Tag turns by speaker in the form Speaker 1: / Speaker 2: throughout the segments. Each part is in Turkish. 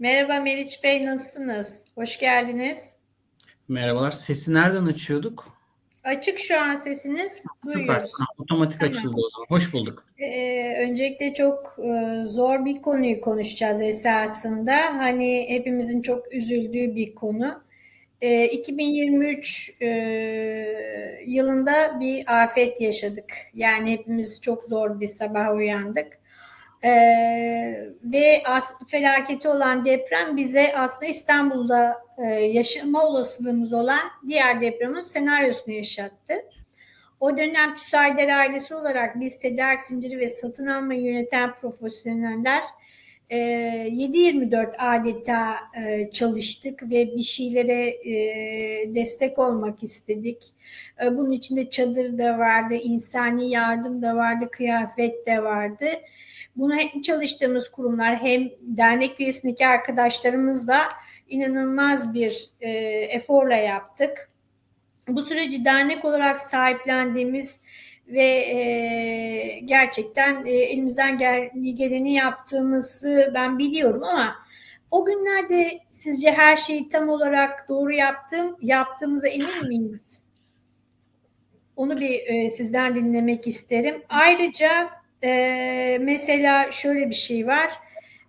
Speaker 1: Merhaba Meriç Bey, nasılsınız? Hoş geldiniz.
Speaker 2: Merhabalar. Sesi nereden açıyorduk?
Speaker 1: Açık şu an sesiniz. Duyuyoruz.
Speaker 2: Ha, Otomatik
Speaker 1: Tamam.
Speaker 2: açıldı o zaman. Hoş bulduk.
Speaker 1: Ee, öncelikle çok e, zor bir konuyu konuşacağız esasında. Hani hepimizin çok üzüldüğü bir konu. Ee, 2023 e, yılında bir afet yaşadık. Yani hepimiz çok zor bir sabah uyandık. Ee, ve as, felaketi olan deprem bize aslında İstanbul'da e, yaşama olasılığımız olan diğer depremin senaryosunu yaşattı. O dönem TÜSAYDER ailesi olarak biz tedarik zinciri ve satın alma yöneten profesyoneller e, 7-24 adeta çalıştık ve bir şeylere e, destek olmak istedik. E, bunun içinde çadır da vardı, insani yardım da vardı, kıyafet de vardı. Bunu hem çalıştığımız kurumlar hem dernek üyesindeki arkadaşlarımızla inanılmaz bir e, eforla yaptık. Bu süreci dernek olarak sahiplendiğimiz ve e, gerçekten e, elimizden gel, geleni yaptığımızı ben biliyorum ama o günlerde sizce her şeyi tam olarak doğru yaptım yaptığımıza emin miyiz? Onu bir e, sizden dinlemek isterim. Ayrıca e, mesela şöyle bir şey var.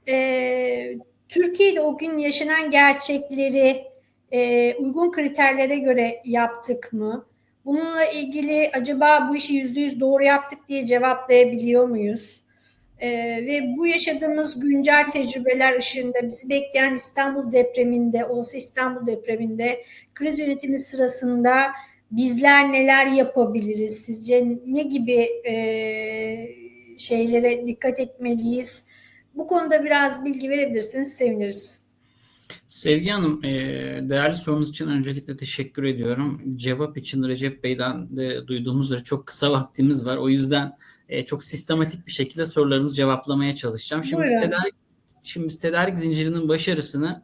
Speaker 1: E, Türkiye'de o gün yaşanan gerçekleri e, uygun kriterlere göre yaptık mı? Bununla ilgili acaba bu işi yüzde yüz doğru yaptık diye cevaplayabiliyor muyuz? E, ve bu yaşadığımız güncel tecrübeler ışığında bizi bekleyen İstanbul depreminde, olası İstanbul depreminde kriz yönetimi sırasında bizler neler yapabiliriz? Sizce ne gibi e, şeylere dikkat etmeliyiz? Bu konuda biraz bilgi verebilirsiniz, seviniriz.
Speaker 2: Sevgi Hanım, e, değerli sorunuz için öncelikle teşekkür ediyorum. Cevap için Recep Bey'den de duyduğumuz üzere çok kısa vaktimiz var. O yüzden e, çok sistematik bir şekilde sorularınızı cevaplamaya çalışacağım. Şimdi
Speaker 1: Buyurun.
Speaker 2: tedarik, şimdi tedarik zincirinin başarısını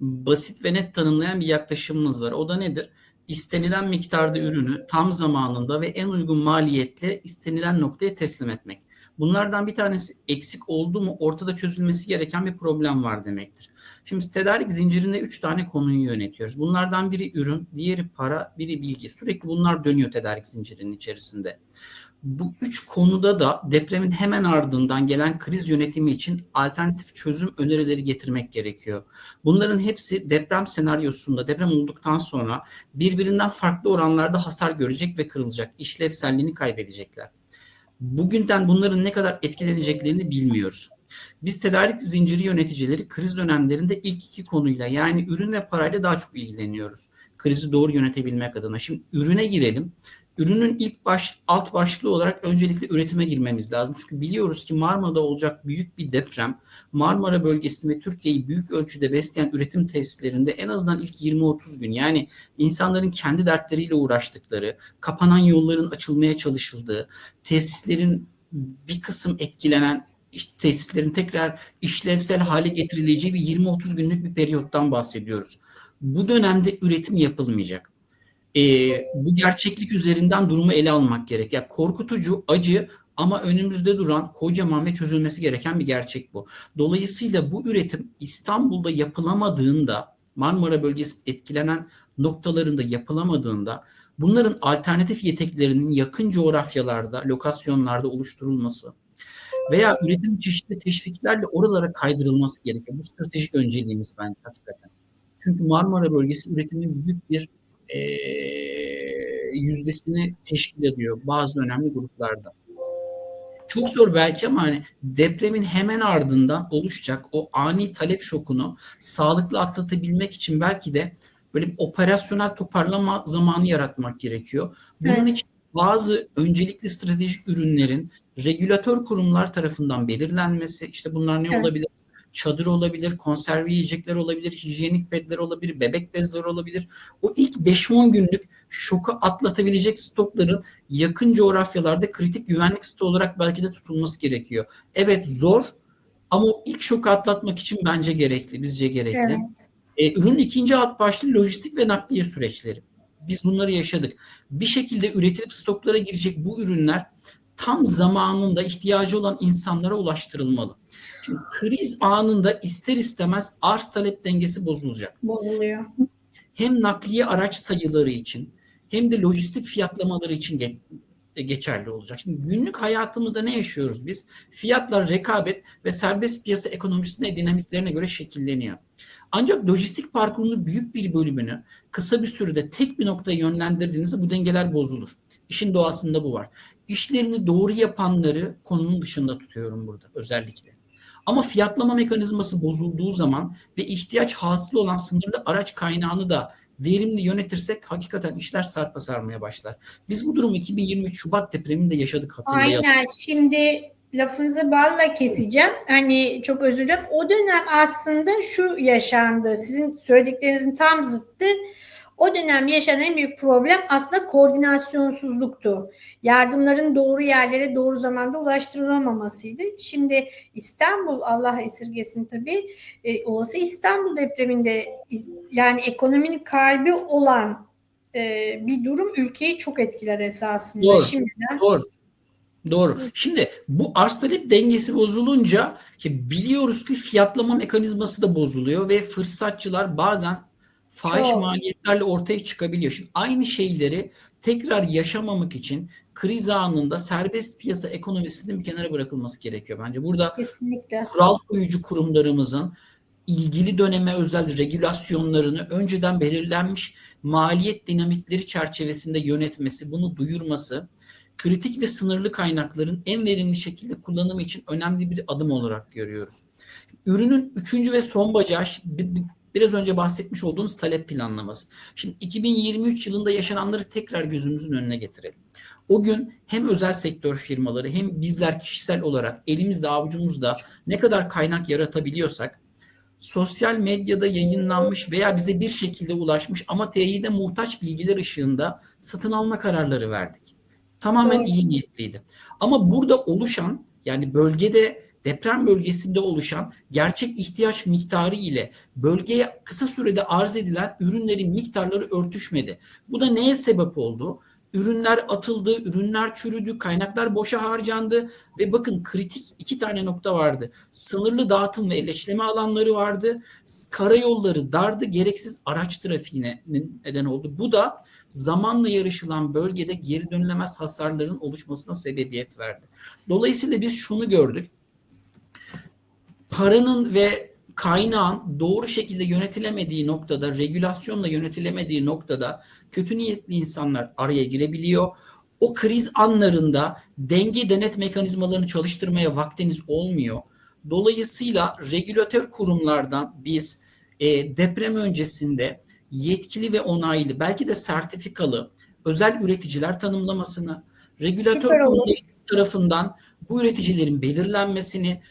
Speaker 2: basit ve net tanımlayan bir yaklaşımımız var. O da nedir? İstenilen miktarda ürünü tam zamanında ve en uygun maliyetle istenilen noktaya teslim etmek. Bunlardan bir tanesi eksik oldu mu ortada çözülmesi gereken bir problem var demektir. Şimdi tedarik zincirinde üç tane konuyu yönetiyoruz. Bunlardan biri ürün, diğeri para, biri bilgi. Sürekli bunlar dönüyor tedarik zincirinin içerisinde. Bu üç konuda da depremin hemen ardından gelen kriz yönetimi için alternatif çözüm önerileri getirmek gerekiyor. Bunların hepsi deprem senaryosunda deprem olduktan sonra birbirinden farklı oranlarda hasar görecek ve kırılacak. İşlevselliğini kaybedecekler. Bugünden bunların ne kadar etkileneceklerini bilmiyoruz. Biz tedarik zinciri yöneticileri kriz dönemlerinde ilk iki konuyla yani ürün ve parayla daha çok ilgileniyoruz. Krizi doğru yönetebilmek adına. Şimdi ürüne girelim. Ürünün ilk baş, alt başlığı olarak öncelikle üretime girmemiz lazım. Çünkü biliyoruz ki Marmara'da olacak büyük bir deprem Marmara bölgesini ve Türkiye'yi büyük ölçüde besleyen üretim tesislerinde en azından ilk 20-30 gün yani insanların kendi dertleriyle uğraştıkları, kapanan yolların açılmaya çalışıldığı, tesislerin bir kısım etkilenen tesislerin tekrar işlevsel hale getirileceği bir 20-30 günlük bir periyottan bahsediyoruz. Bu dönemde üretim yapılmayacak. Ee, bu gerçeklik üzerinden durumu ele almak gerek. Ya korkutucu, acı ama önümüzde duran kocaman ve çözülmesi gereken bir gerçek bu. Dolayısıyla bu üretim İstanbul'da yapılamadığında, Marmara bölgesi etkilenen noktalarında yapılamadığında bunların alternatif yeteklerinin yakın coğrafyalarda, lokasyonlarda oluşturulması veya üretim çeşitli teşviklerle oralara kaydırılması gerekiyor. Bu stratejik önceliğimiz bence hakikaten. Çünkü Marmara bölgesi üretimin büyük bir eee, yüzdesini teşkil ediyor bazı önemli gruplarda. Çok zor belki ama hani depremin hemen ardından oluşacak o ani talep şokunu sağlıklı atlatabilmek için belki de böyle bir operasyonel toparlama zamanı yaratmak gerekiyor. Bunun
Speaker 1: Evet.
Speaker 2: için bazı öncelikli stratejik ürünlerin regülatör kurumlar tarafından belirlenmesi, işte bunlar ne
Speaker 1: Evet.
Speaker 2: olabilir? Çadır olabilir, konserve yiyecekler olabilir, hijyenik pedler olabilir, bebek bezleri olabilir. O ilk 5-10 günlük şoku atlatabilecek stokların yakın coğrafyalarda kritik güvenlik stoğu olarak belki de tutulması gerekiyor. Evet zor ama o ilk şoku atlatmak için bence gerekli, bizce gerekli.
Speaker 1: Evet.
Speaker 2: E, ürünün ikinci alt başlığı lojistik ve nakliye süreçleri. Biz bunları yaşadık. Bir şekilde üretilip stoklara girecek bu ürünler tam zamanında ihtiyacı olan insanlara ulaştırılmalı. Şimdi kriz anında ister istemez arz talep dengesi bozulacak.
Speaker 1: Bozuluyor.
Speaker 2: Hem nakliye araç sayıları için hem de lojistik fiyatlamaları için geçerli olacak. Şimdi günlük hayatımızda ne yaşıyoruz biz? Fiyatlar rekabet ve serbest piyasa ekonomisinde dinamiklerine göre şekilleniyor. Ancak lojistik parkurunun büyük bir bölümünü kısa bir sürede tek bir noktaya yönlendirdiğinizde bu dengeler bozulur. İşin doğasında bu var. İşlerini doğru yapanları konunun dışında tutuyorum burada özellikle. Ama fiyatlama mekanizması bozulduğu zaman ve ihtiyaç hasıl olan sınırlı araç kaynağını da verimli yönetirsek hakikaten işler sarpa sarmaya başlar. Biz bu durumu 2023 Şubat depreminde yaşadık hatırlayalım.
Speaker 1: Aynen. Şimdi lafınızı balla keseceğim. Hani çok özür dilerim. O dönem aslında şu yaşandı. Sizin söylediklerinizin tam zıttı. O dönem yaşanan en büyük problem aslında koordinasyonsuzluktu. Yardımların doğru yerlere doğru zamanda ulaştırılamamasıydı. Şimdi İstanbul Allah esirgesin tabii e, olası İstanbul depreminde yani ekonominin kalbi olan e, bir durum ülkeyi çok etkiler esasında.
Speaker 2: Doğru.
Speaker 1: Şimdiden
Speaker 2: Doğru. Doğru. Şimdi bu arz talep dengesi bozulunca ki biliyoruz ki fiyatlama mekanizması da bozuluyor ve fırsatçılar bazen fahiş
Speaker 1: Çok.
Speaker 2: maliyetlerle ortaya çıkabiliyor. Şimdi aynı şeyleri tekrar yaşamamak için kriz anında serbest piyasa ekonomisinin bir kenara bırakılması gerekiyor bence. Burada
Speaker 1: kesinlikle.
Speaker 2: kural koyucu kurumlarımızın ilgili döneme özel regülasyonlarını önceden belirlenmiş maliyet dinamikleri çerçevesinde yönetmesi, bunu duyurması, kritik ve sınırlı kaynakların en verimli şekilde kullanımı için önemli bir adım olarak görüyoruz. Ürünün üçüncü ve son bacağı biraz önce bahsetmiş olduğunuz talep planlaması. Şimdi 2023 yılında yaşananları tekrar gözümüzün önüne getirelim. O gün hem özel sektör firmaları hem bizler kişisel olarak elimizde avucumuzda ne kadar kaynak yaratabiliyorsak sosyal medyada yayınlanmış veya bize bir şekilde ulaşmış ama teyide muhtaç bilgiler ışığında satın alma kararları verdik. Tamamen iyi niyetliydi. Ama burada oluşan yani bölgede deprem bölgesinde oluşan gerçek ihtiyaç miktarı ile bölgeye kısa sürede arz edilen ürünlerin miktarları örtüşmedi. Bu da neye sebep oldu? Ürünler atıldı, ürünler çürüdü, kaynaklar boşa harcandı ve bakın kritik iki tane nokta vardı. Sınırlı dağıtım ve eleşleme alanları vardı. Karayolları dardı, gereksiz araç trafiğine neden oldu. Bu da zamanla yarışılan bölgede geri dönülemez hasarların oluşmasına sebebiyet verdi. Dolayısıyla biz şunu gördük. Paranın ve kaynağın doğru şekilde yönetilemediği noktada, regülasyonla yönetilemediği noktada kötü niyetli insanlar araya girebiliyor. O kriz anlarında denge denet mekanizmalarını çalıştırmaya vaktiniz olmuyor. Dolayısıyla regülatör kurumlardan biz e, deprem öncesinde yetkili ve onaylı belki de sertifikalı özel üreticiler tanımlamasını, regülatör kurumları tarafından bu üreticilerin belirlenmesini,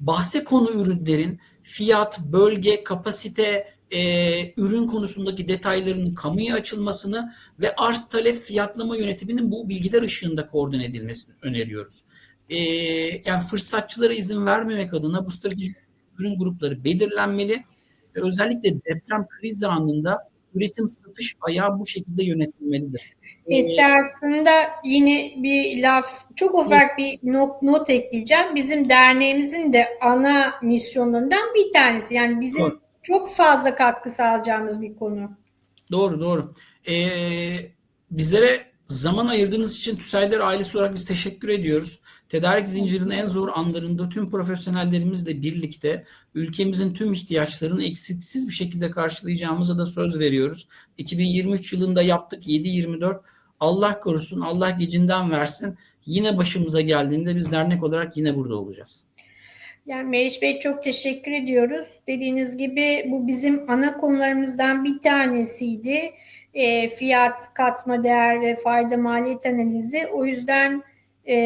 Speaker 2: bahse konu ürünlerin fiyat, bölge, kapasite, e, ürün konusundaki detaylarının kamuya açılmasını ve arz talep fiyatlama yönetiminin bu bilgiler ışığında koordine edilmesini öneriyoruz. E, yani fırsatçılara izin vermemek adına bu stratejik ürün grupları belirlenmeli ve özellikle deprem kriz anında üretim satış ayağı bu şekilde yönetilmelidir.
Speaker 1: Esasında yine bir laf, çok ufak bir not, not ekleyeceğim. Bizim derneğimizin de ana misyonlarından bir tanesi. Yani bizim doğru. çok fazla katkı sağlayacağımız bir konu.
Speaker 2: Doğru, doğru. Ee, bizlere zaman ayırdığınız için TÜSAYDER ailesi olarak biz teşekkür ediyoruz. Tedarik zincirinin en zor anlarında tüm profesyonellerimizle birlikte ülkemizin tüm ihtiyaçlarını eksiksiz bir şekilde karşılayacağımıza da söz veriyoruz. 2023 yılında yaptık 7-24. Allah korusun, Allah gecinden versin. Yine başımıza geldiğinde biz dernek olarak yine burada olacağız.
Speaker 1: Yani Meriç Bey çok teşekkür ediyoruz. Dediğiniz gibi bu bizim ana konularımızdan bir tanesiydi. E, fiyat, katma değer ve fayda maliyet analizi. O yüzden e,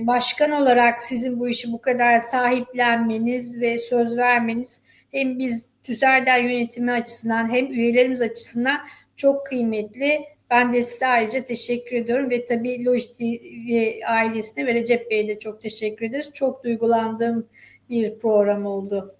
Speaker 1: başkan olarak sizin bu işi bu kadar sahiplenmeniz ve söz vermeniz hem biz TÜSERDER yönetimi açısından hem üyelerimiz açısından çok kıymetli. Ben de size ayrıca teşekkür ediyorum ve tabii Lojiti ailesine ve Recep Bey'e de çok teşekkür ederiz. Çok duygulandığım bir program oldu.